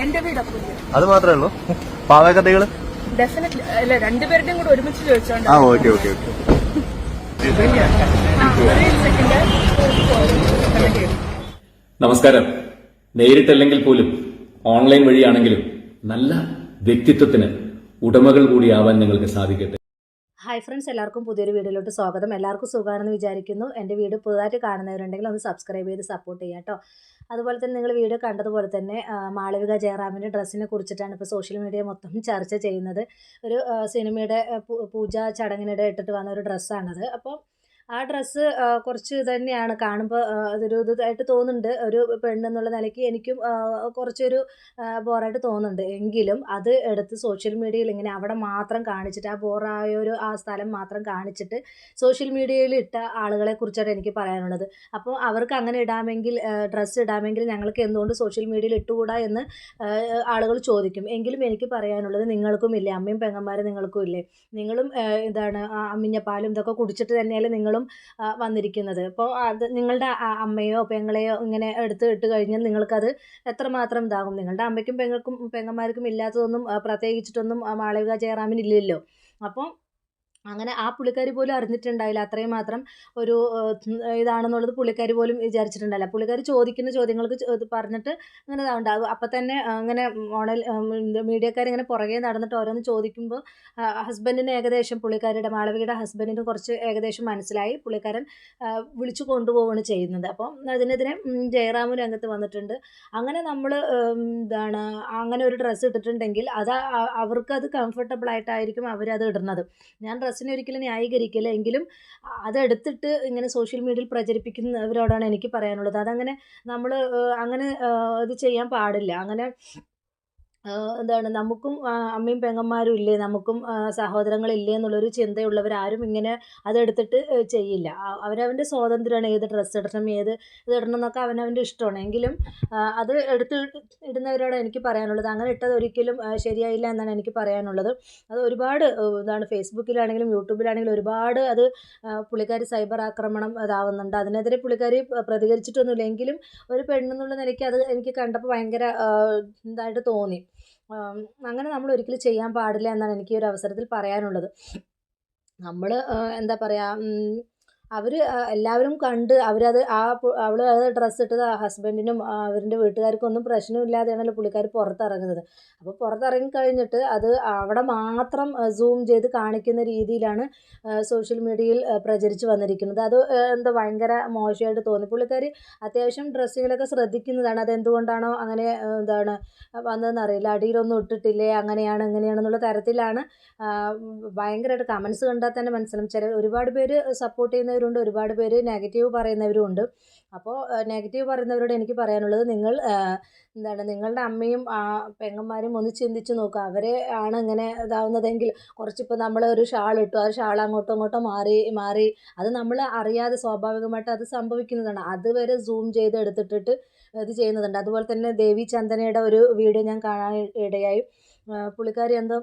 എന്റെ വീട് അത് മാത്രമേ ഉള്ളൂ. പാവകഥകൾ ഡെഫിനറ്റ്ലി അല്ല രണ്ടുപേരുടെയും കൂടെ ഒരുമിച്ച് ചോദിച്ചോണ്ട് ആ ഓക്കെ ഓക്കെ ഓക്കെ. നമസ്കാരം. നേരിട്ടല്ലെങ്കിൽ പോലും ഓൺലൈൻ വഴിയാണെങ്കിലും നല്ല വ്യക്തിത്വത്തിന് ഉടമകൾ കൂടിയാവാൻ നിങ്ങൾക്ക് സാധിക്കട്ടെ. ഹായ് ഫ്രണ്ട്സ് എല്ലാവർക്കും പുതിയൊരു വീഡിയോയിലോട്ട് സ്വാഗതം. എല്ലാവർക്കും സുഖമാണെന്ന് വിചാരിക്കുന്നു. എന്റെ വീഡിയോ പുതുതായിട്ട് കാണുന്നവരുണ്ടെങ്കിൽ ഒന്ന് സബ്സ്ക്രൈബ് ചെയ്ത് സപ്പോർട്ട് ചെയ്യാം കേട്ടോ അതുപോലെ തന്നെ നിങ്ങൾ വീഡിയോ കണ്ടതുപോലെ തന്നെ മാളവിക ജയറാമിന്റെ ഡ്രസ്സിനെ കുറിച്ചിട്ടാണ് ഇപ്പോൾ സോഷ്യൽ മീഡിയ മൊത്തം ചർച്ച ചെയ്യുന്നത്. ഒരു സിനിമയുടെ പൂജാ ചടങ്ങിനിടെ ഇട്ടിട്ട് വന്ന ഒരു ഡ്രസ്സാണത്. അപ്പോൾ ആ ഡ്രസ്സ് കുറച്ച് തന്നെയാണ് കാണുമ്പോൾ അതൊരു ഇതായിട്ട് തോന്നുന്നുണ്ട്. ഒരു പെണ്ണെന്നുള്ള നിലയ്ക്ക് എനിക്കും കുറച്ചൊരു ബോറായിട്ട് തോന്നുന്നുണ്ട്. എങ്കിലും അത് എടുത്ത് സോഷ്യൽ മീഡിയയിൽ ഇങ്ങനെ അവിടെ മാത്രം കാണിച്ചിട്ട് ആ ബോറായ ഒരു ആ സ്ഥലം മാത്രം കാണിച്ചിട്ട് സോഷ്യൽ മീഡിയയിൽ ഇട്ട ആളുകളെ കുറിച്ചാണ് എനിക്ക് പറയാനുള്ളത്. അപ്പോൾ അവർക്ക് അങ്ങനെ ഇടാമെങ്കിൽ ഡ്രസ്സ് ഇടാമെങ്കിൽ ഞങ്ങൾക്ക് എന്തുകൊണ്ട് സോഷ്യൽ മീഡിയയിൽ ഇട്ടുകൂടാ എന്ന് ആളുകൾ ചോദിക്കും. എങ്കിലും എനിക്ക് പറയാനുള്ളത് നിങ്ങൾക്കും ഇല്ലേ? അമ്മയും പെങ്ങന്മാരും നിങ്ങൾക്കും ഇല്ലേ? നിങ്ങളും ഇതാണ് പാലും അമ്മിഞ്ഞപ്പാലും ഇതൊക്കെ കുടിച്ചിട്ട് തന്നെയല്ലേ നിങ്ങളും ആ, വന്നിരിക്കുന്നത്. അപ്പോൾ അത് നിങ്ങളുടെ അമ്മയോ പെങ്ങളെയോ ഇങ്ങനെ എടുത്ത് ഇട്ട് കഴിഞ്ഞാൽ നിങ്ങൾക്കത് എത്രമാത്രം ഇതാകും? നിങ്ങളുടെ അമ്മയ്ക്കും പെങ്ങൾക്കും പെങ്ങന്മാർക്കും ഇല്ലാത്തതൊന്നും പ്രത്യേകിച്ചിട്ടൊന്നും മാളവിക ജയറാമിന് ഇല്ലല്ലോ അപ്പോൾ അങ്ങനെ ആ പുള്ളിക്കാരി പോലും അറിഞ്ഞിട്ടുണ്ടായില്ല. അത്രയും മാത്രം ഒരു ഇതാണെന്നുള്ളത് പുള്ളിക്കാരി പോലും വിചാരിച്ചിട്ടുണ്ടായില്ല. പുള്ളിക്കാരി ചോദിക്കുന്ന ചോദ്യങ്ങൾക്ക് പറഞ്ഞിട്ട് അങ്ങനെ ഇതാവുണ്ട്. അപ്പം തന്നെ അങ്ങനെ ഓണൽ മീഡിയക്കാർ ഇങ്ങനെ പുറകെ നടന്നിട്ട് ഓരോന്ന് ചോദിക്കുമ്പോൾ ഹസ്ബൻഡിന് ഏകദേശം പുള്ളിക്കാരിയുടെ മാളവികയുടെ ഹസ്ബൻഡിന് കുറച്ച് ഏകദേശം മനസ്സിലായി പുള്ളിക്കാരൻ വിളിച്ചു കൊണ്ടുപോവുകയാണ് ചെയ്യുന്നത്. അപ്പോൾ അതിനെതിരെ ജയറാമ് രംഗത്ത് വന്നിട്ടുണ്ട്. അങ്ങനെ നമ്മൾ എന്താണ് അങ്ങനെ ഒരു ഡ്രസ്സ് ഇട്ടിട്ടുണ്ടെങ്കിൽ അത് അവർക്കത് കംഫർട്ടബിൾ ആയിട്ടായിരിക്കും അവരത് ഇടുന്നത്. ഞാൻ ഡ്രസ്സിനെ ഒരിക്കലും ന്യായീകരിക്കില്ല. എങ്കിലും അതെടുത്തിട്ട് ഇങ്ങനെ സോഷ്യൽ മീഡിയയിൽ പ്രചരിപ്പിക്കുന്നവരോടാണ് എനിക്ക് പറയാനുള്ളത്. അതങ്ങനെ നമ്മൾ അങ്ങനെ ഇത് ചെയ്യാൻ പാടില്ല. അങ്ങനെ എന്താണ് നമുക്കും അമ്മയും പെങ്ങന്മാരും ഇല്ലേ? നമുക്കും സഹോദരങ്ങളില്ലേ എന്നുള്ളൊരു ചിന്തയുള്ളവരാരും ഇങ്ങനെ അതെടുത്തിട്ട് ചെയ്യില്ല. അവരവന്റെ സ്വാതന്ത്ര്യമാണ്. ഏത് ഡ്രസ്സ് ഇടണം ഏത് ഇത് ഇടണം എന്നൊക്കെ അവനവന്റെ ഇഷ്ടമാണ്. എങ്കിലും അത് എടുത്ത് ഇടുന്നവരോട് എനിക്ക് പറയാനുള്ളത്. അങ്ങനെ ഇട്ടത് ഒരിക്കലും ശരിയായില്ല എന്നാണ് എനിക്ക് പറയാനുള്ളത്. അത് ഒരുപാട് എന്താണ് ഫേസ്ബുക്കിലാണെങ്കിലും യൂട്യൂബിലാണെങ്കിലും ഒരുപാട് അത് പുള്ളിക്കാരി സൈബർ ആക്രമണം ഇതാവുന്നുണ്ട്. അതിനെതിരെ പുള്ളിക്കാരി പ്രതികരിച്ചിട്ടൊന്നുമില്ല. എങ്കിലും ഒരു പെണ്ണെന്നുള്ള നിലയ്ക്ക് അത് എനിക്ക് കണ്ടപ്പോൾ ഭയങ്കര ഇതായിട്ട് തോന്നി. അങ്ങനെ നമ്മൾ ഒരിക്കലും ചെയ്യാൻ പാടില്ല എന്നാണ് എനിക്ക് ഈ ഒരു അവസരത്തിൽ പറയാനുള്ളത്. നമ്മൾ എന്താ പറയുക അവർ എല്ലാവരും കണ്ട് അവരത് ആ അവൾ അത് ഡ്രസ്സ് ഇട്ടത് ഹസ്ബൻഡിനും അവരുടെ വീട്ടുകാർക്കും ഒന്നും പ്രശ്നമില്ലാതെയാണല്ലോ പുള്ളിക്കാർ പുറത്തിറങ്ങുന്നത്. അപ്പോൾ പുറത്തിറങ്ങി കഴിഞ്ഞിട്ട് അത് അവിടെ മാത്രം സൂം ചെയ്ത് കാണിക്കുന്ന രീതിയിലാണ് സോഷ്യൽ മീഡിയയിൽ പ്രചരിച്ച് വന്നിരിക്കുന്നത്. അത് എന്താ ഭയങ്കര മോശമായിട്ട് തോന്നി. പുള്ളിക്കാരി അത്യാവശ്യം ഡ്രസ്സിങ്ങിലൊക്കെ ശ്രദ്ധിക്കുന്നതാണ്. അതെന്തുകൊണ്ടാണോ അങ്ങനെ എന്താണ് വന്നതെന്ന് അറിയില്ല. അടിയിലൊന്നും ഇട്ടിട്ടില്ലേ? അങ്ങനെയാണ് ഇങ്ങനെയാണെന്നുള്ള തരത്തിലാണ് ഭയങ്കരമായിട്ട് കമൻസ് കണ്ടാൽ തന്നെ മനസ്സിലാവും. ചില ഒരുപാട് പേര് സപ്പോർട്ട് ചെയ്യുന്നവരുണ്ട് ഒരുപാട് പേര് നെഗറ്റീവ് പറയുന്നവരും ഉണ്ട് അപ്പോൾ നെഗറ്റീവ് പറയുന്നവരോട് എനിക്ക് പറയാനുള്ളത് നിങ്ങൾ എന്താണ് നിങ്ങളുടെ അമ്മയും പെങ്ങന്മാരും ഒന്ന് ചിന്തിച്ച് നോക്കുക അവരെ ആണ് ഇങ്ങനെ ഇതാവുന്നതെങ്കിൽ കുറച്ചിപ്പോൾ നമ്മൾ ഒരു ഷാൾ ഇട്ടു ആ ഷാൾ അങ്ങോട്ടും ഇങ്ങോട്ടും മാറി മാറി. അത് നമ്മൾ അറിയാതെ സ്വാഭാവികമായിട്ട് അത് സംഭവിക്കുന്നതാണ്. അതുവരെ സൂം ചെയ്ത് എടുത്തിട്ടിട്ട് ഇത് ചെയ്യുന്നതുണ്ട്. അതുപോലെ തന്നെ ദേവി ചന്ദനയുടെ ഒരു വീഡിയോ ഞാൻ കാണാൻ ഇടയായി. പുള്ളിക്കാരി എന്തോ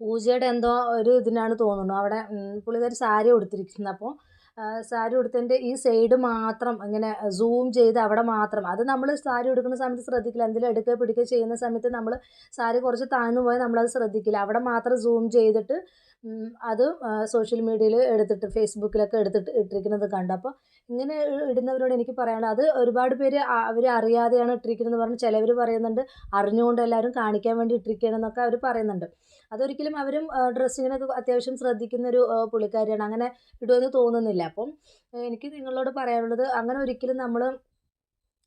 പൂജയുടെ എന്തോ ഒരു ഇതിനാണ് തോന്നുന്നു. അവിടെ പുള്ളിതൊരു സാരി ഉടുത്തിരിക്കുന്നത് അപ്പോൾ സാരി ഉടുത്തതിന്റെ ഈ സൈഡ് മാത്രം ഇങ്ങനെ സൂം ചെയ്ത് അവിടെ മാത്രം. അത് നമ്മൾ സാരി എടുക്കുന്ന സമയത്ത് ശ്രദ്ധിക്കില്ല. എന്തെങ്കിലും എടുക്കുക പിടിക്കുക ചെയ്യുന്ന സമയത്ത് നമ്മൾ സാരി കുറച്ച് താഴ്ന്നു പോയാൽ നമ്മളത് ശ്രദ്ധിക്കില്ല. അവിടെ മാത്രം സൂം ചെയ്തിട്ട് അത് സോഷ്യൽ മീഡിയയിൽ എടുത്തിട്ട് ഫേസ്ബുക്കിലൊക്കെ എടുത്തിട്ട് ഇട്ടിരിക്കുന്നത് കണ്ടു. അപ്പോൾ ഇങ്ങനെ ഇടുന്നവരോട് എനിക്ക് പറയാനുള്ളത് അത് ഒരുപാട് പേര് അവർ അറിയാതെയാണ് ഇട്ടിരിക്കുന്നത് പറഞ്ഞ് ചിലവർ പറയുന്നുണ്ട്. അറിഞ്ഞുകൊണ്ട് എല്ലാവരും കാണിക്കാൻ വേണ്ടി ഇട്ടിരിക്കുകയാണെന്നൊക്കെ അവർ പറയുന്നുണ്ട്. അതൊരിക്കലും അവരും ഡ്രസ്സിങ്ങിനൊക്കെ അത്യാവശ്യം ശ്രദ്ധിക്കുന്ന ഒരു പുള്ളിക്കാരിയാണ്. അങ്ങനെ ഇടുമെന്ന് തോന്നുന്നില്ല. അപ്പം എനിക്ക് നിങ്ങളോട് പറയാനുള്ളത് അങ്ങനെ ഒരിക്കലും നമ്മൾ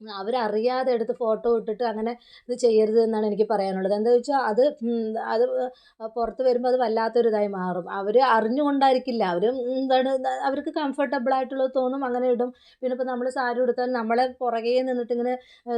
അവരറിയാതെ എടുത്ത് ഫോട്ടോ ഇട്ടിട്ട് അങ്ങനെ ഇത് ചെയ്യരുത് എന്നാണ് എനിക്ക് പറയാനുള്ളത്. എന്താ വെച്ചാൽ അത് അത് പുറത്ത് വരുമ്പോൾ അത് വല്ലാത്തൊരു ഇതായി മാറും. അവർ അറിഞ്ഞുകൊണ്ടായിരിക്കില്ല. അവർ എന്താണ് അവർക്ക് കംഫർട്ടബിൾ ആയിട്ടുള്ളത് തോന്നും അങ്ങനെ ഇടും. പിന്നെ ഇപ്പോൾ നമ്മൾ സാരി ഉടുത്താൽ നമ്മളെ പുറകെ നിന്നിട്ട് ഇങ്ങനെ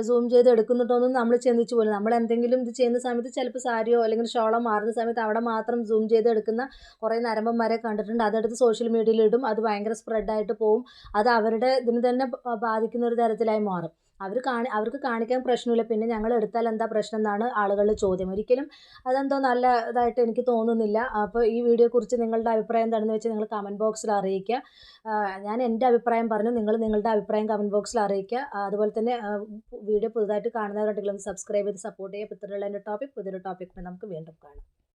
സൂം ചെയ്ത് എടുക്കുന്നുണ്ടോയെന്നും നമ്മൾ ചിന്തിച്ചു പോലും നമ്മൾ എന്തെങ്കിലും ഇത് ചെയ്യുന്ന സമയത്ത് ചിലപ്പോൾ സാരിയോ അല്ലെങ്കിൽ ഷോളോ മാറുന്ന സമയത്ത് അവിടെ മാത്രം സൂം ചെയ്ത് എടുക്കുന്ന കുറേ നരമ്പന്മാരെ കണ്ടിട്ടുണ്ട്. അതെടുത്ത് സോഷ്യൽ മീഡിയയിൽ ഇടും. അത് ഭയങ്കര സ്പ്രെഡായിട്ട് പോവും. അത് അവരുടെ ഇതിന് തന്നെ ബാധിക്കുന്ന ഒരു തരത്തിലായി മാറും. അവർ കാണി അവർക്ക് കാണിക്കാൻ പ്രശ്നമില്ല. പിന്നെ ഞങ്ങൾ എടുത്താൽ എന്താ പ്രശ്നം എന്നാണ് ആളുകളുടെ ചോദ്യം. ഒരിക്കലും അതെന്തോ നല്ല ഇതായിട്ട് എനിക്ക് തോന്നുന്നില്ല. അപ്പോൾ ഈ വീഡിയോയെക്കുറിച്ച് നിങ്ങളുടെ അഭിപ്രായം എന്താണെന്ന് വെച്ചാൽ നിങ്ങൾ കമന്റ് ബോക്സിൽ അറിയിക്കുക. ഞാൻ എന്റെ അഭിപ്രായം പറഞ്ഞു. നിങ്ങൾ നിങ്ങളുടെ അഭിപ്രായം കമന്റ് ബോക്സിൽ അറിയിക്കുക. അതുപോലെ തന്നെ വീഡിയോ പുതുതായിട്ട് കാണുന്നവരുണ്ടെങ്കിലും സബ്സ്ക്രൈബ് ചെയ്ത് സപ്പോർട്ട് ചെയ്യുക. ഇത്തരമുള്ള എന്റെ ടോപ്പിക് പുതിയൊരു ടോപ്പിക് നമുക്ക് വീണ്ടും കാണാം.